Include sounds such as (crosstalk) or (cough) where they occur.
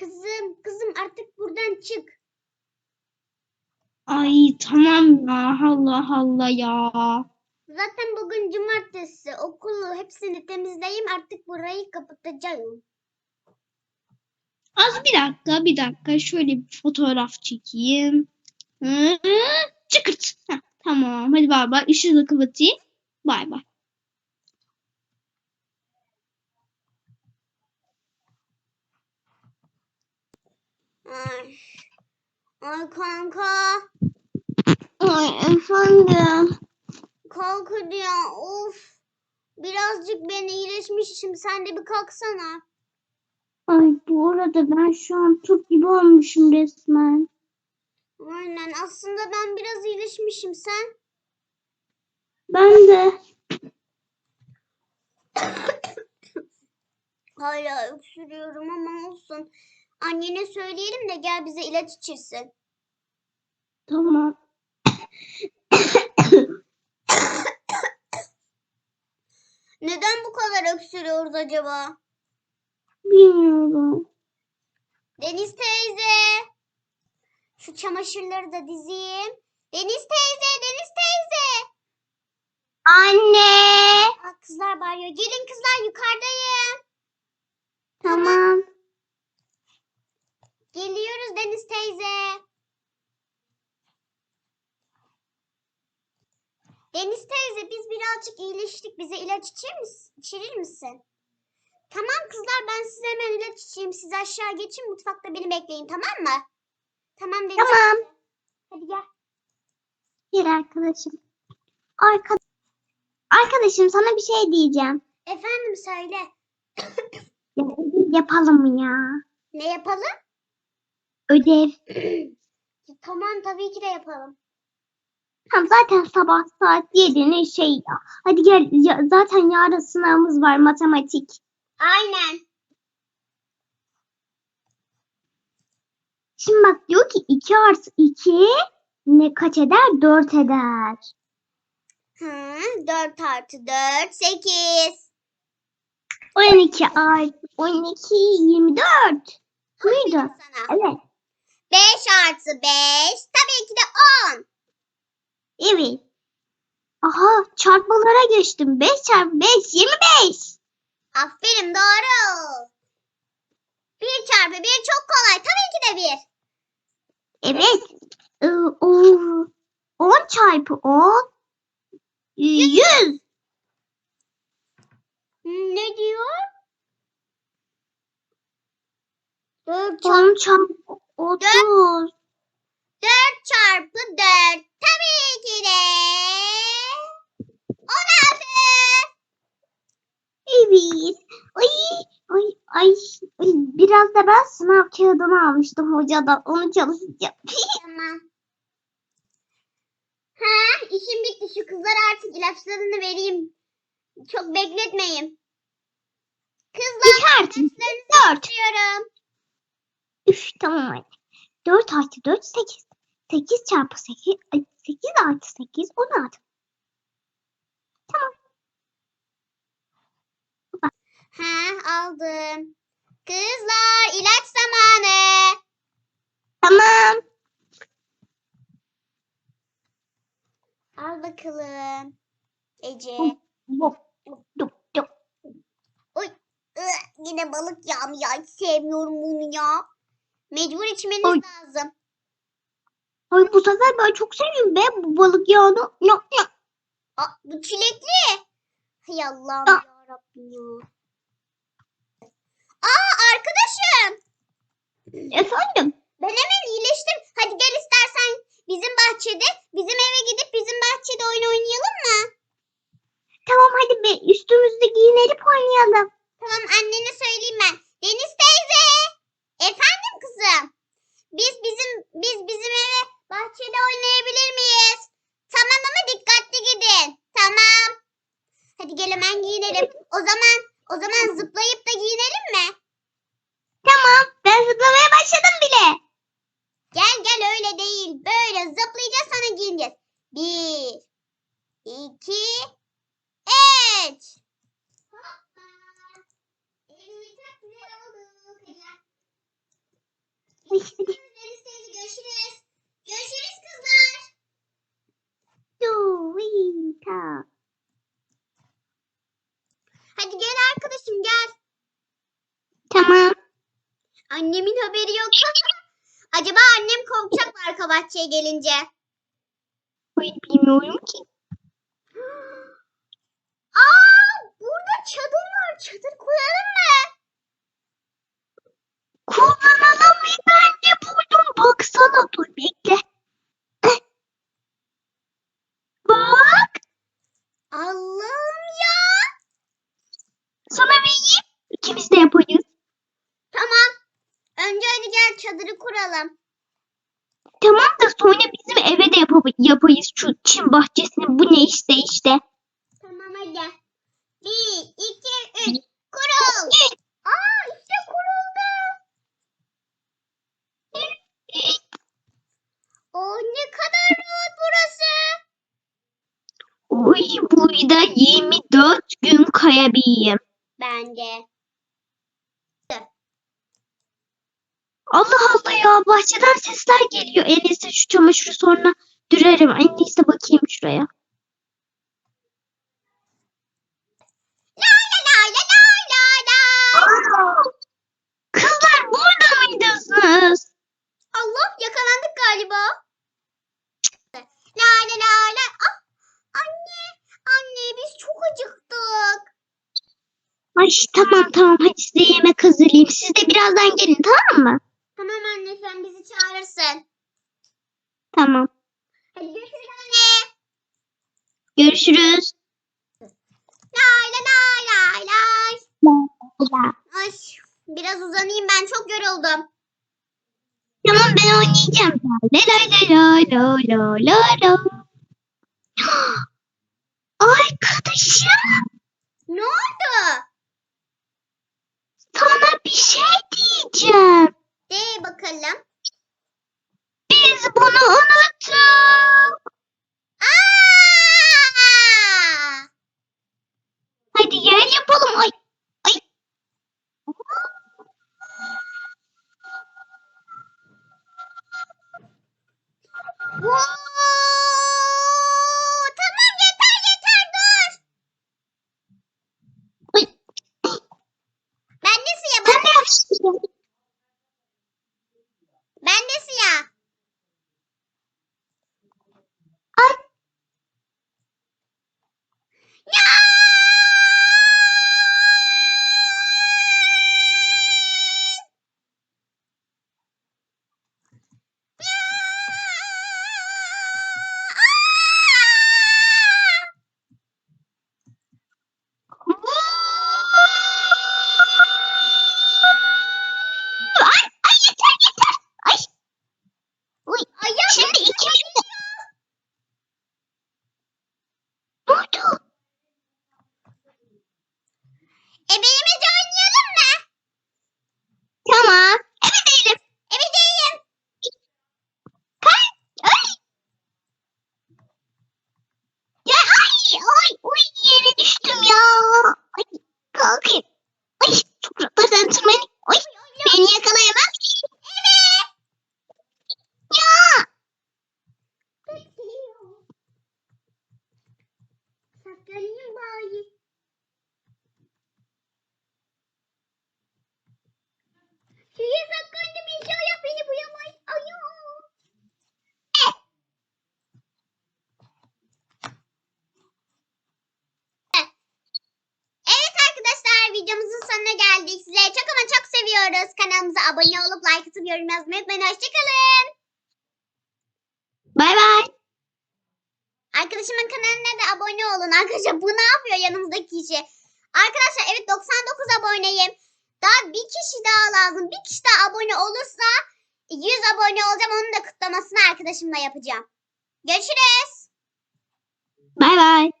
Kızım, kızım artık buradan çık. Ay tamam ya Allah Allah ya. Zaten bugün cumartesi. Okulu hepsini temizleyeyim. Artık burayı kapatacağım. Az bir dakika bir dakika şöyle bir fotoğraf çekeyim. Hı, çıkırt. Heh, tamam hadi bay bay ışığı da kapatayım. Bay bay. Ay, Ay kanka. Ay efendim. Kalk ya. Of. Birazcık ben iyileşmişim. Sen de bir kalksana. Ay bu arada ben şu an Türk gibi olmuşum resmen. Aynen. Aslında ben biraz iyileşmişim. Sen? Ben de. Hala öksürüyorum ama olsun. Annene söyleyelim de gel bize ilaç içirsin. Tamam. Neden bu kadar öksürüyoruz acaba? Bilmiyorum. Deniz teyze. Şu çamaşırları da dizeyim. Deniz teyze, Deniz teyze. Anne. Aa, kızlar bağırıyor. Gelin kızlar yukarıdayım. Tamam. Geliyoruz Deniz teyze. Deniz teyze biz birazcık iyileştik. Bize ilaç içir misin? içirir misin? Tamam kızlar ben size hemen ilaç içeyim. Siz aşağı geçin mutfakta beni bekleyin tamam mı? Tamam Deniz Tamam. teyze. Hadi gel. Bir arkadaşım. Arka... Arkadaşım sana bir şey diyeceğim. Efendim söyle. (coughs) Yapalım mı ya? Ne yapalım? Ödev. Tamam tabii ki de yapalım. Tamam zaten sabah saat 7'nin şey ya. Hadi gel ya, zaten yarın sınavımız var matematik. Aynen. Şimdi bak diyor ki 2 artı 2 ne kaç eder? 4 eder. Hı, 4 artı 4, 8. 12 artı 12 24. Muydu? Evet. 5 artı 5, tabii ki de 10. Evet. Aha çarpmalara geçtim. 5 çarpı 5 25. Aferin doğru. 1 çarpı 1 çok kolay. Tabii ki de 1. Evet. Ee, o 10 çarpı 10 100. Ne diyor? 4 çarpı, Otuz. Dört çarpı dört. Tabii ki de. On altı. Evet. Ay, ay, ay. Biraz da ben sınav kağıdını almıştım hocadan. Onu çalışacağım. (laughs) tamam. Ha, işim bitti. Şu kızlara artık ilaçlarını vereyim. Çok bekletmeyin. Kızlar, ilaçlarınızı dört. 3 tane. 4 artı 4 8. 8 çarpı 8 8 artı 8 16. Tamam. Ha aldım. Kızlar ilaç zamanı. Tamam. Al bakalım. Ece. Hop, hop, hop. Oy. Yine balık yağmıyor. Hiç sevmiyorum bunu ya. Mecbur içmeniz Oy. lazım. Ay bu sefer ben çok seviyorum be bu balık yağını. Yok yok. Aa, bu çilekli. Hay Allah'ım Aa. yarabbim ya. Aa arkadaşım. Efendim? Ben hemen iyileştim. Hadi gel istersen bizim bahçede, bizim eve gidip bizim bahçede oyun oynayalım mı? Tamam hadi be üstümüzde giyinip oynayalım. Tamam annene söyleyeyim ben. Deniz teyze. Efendim kızım. Biz bizim biz bizim eve bahçede oynayabilir miyiz? Tamam ama dikkatli gidin. Tamam. Hadi gel hemen giyinelim. O zaman o zaman zıplayıp da giyinelim mi? Tamam ben zıplamaya başladım bile. Gel gel öyle değil. Böyle zıplayacağız sonra giyineceğiz. Bir, iki, üç. Hoppa. Elimi çok güzel oldu. hadi. Görüşürüz. Görüşürüz kızlar. Hadi gel arkadaşım gel. Tamam. Annemin haberi yok. (laughs) Acaba annem korkacak mı arka bahçeye gelince? Ay, bilmiyorum ki. Aa, burada çadır var. Çadır koyalım mı? Kullanalım ve ben de buldum. Baksana dur bekle. Bak. Allah'ım ya. Sana vereyim. İkimiz de yaparız. Tamam. Önce hadi gel çadırı kuralım. Tamam da sonra bizim eve de yapab- yaparız şu çim bahçesini. Bu ne işte işte. Tamam hadi. Bir, iki, üç. Kurul. Aa işte kuruldu. Oo ne kadar rahat burası. Oy burada 24 gün kayabileyim. Bence. Allah Allah ya bahçeden sesler geliyor. En iyisi şu çamaşırı sonra dürerim. En iyisi bakayım şuraya. La la la la la la la. Kızlar burada mıydınız? Allah yakalandık galiba. La la la la. Ah, anne, anne biz çok acıktık. Ay tamam tamam hadi size yemek hazırlayayım. Siz de birazdan gelin tamam mı? Tamam anne sen bizi çağırırsın. Tamam. Hadi görüşürüz anne. Görüşürüz. La la la la la. Ya. Ay biraz uzanayım ben çok yoruldum. Tamam ben oynayacağım. La la la la la la la. (gasps) Arkadaşım Ne oldu? sana bir şey diyeceğim. De bakalım. Biz bunu unuttuk. Aa! Hadi yer yapalım. Ay. Ay. Wow! Tamam yeter yeter dur. Ay. Ben de siyah Sen ben, ne yapıyorsun? ben de siyah. Ay. Ya! Ay, ay yeter yeter. Ay. Uy. Ayağım Şimdi ikimiz de. Ne oldu? Ebeğimizi oynayalım mı? Tamam. Evet değilim. Evet değilim. Kay. Ay. Ya ay ay uy yere düştüm ya. Ay kalkayım. Ay topraklardan tırmanayım. Ay beni yakalayamaz ki. Evet. Ya. Bekliyorum. Saklanayım bari. Şuraya saklandım inşallah beni bulamaz. Ayoo. Evet arkadaşlar videomuzun sonuna geldik. Sizleri çok ama çok seviyoruz. Kanalımıza abone olup like atıp yorum yazmayı unutmayın. Hoşçakalın. Bay bay. Arkadaşımın kanalına da abone olun. Arkadaşlar bu ne yapıyor yanımızdaki kişi? Arkadaşlar evet 99 aboneyim. Daha bir kişi daha lazım. Bir kişi daha abone olursa 100 abone olacağım. Onun da kutlamasını arkadaşımla yapacağım. Görüşürüz. Bay bay.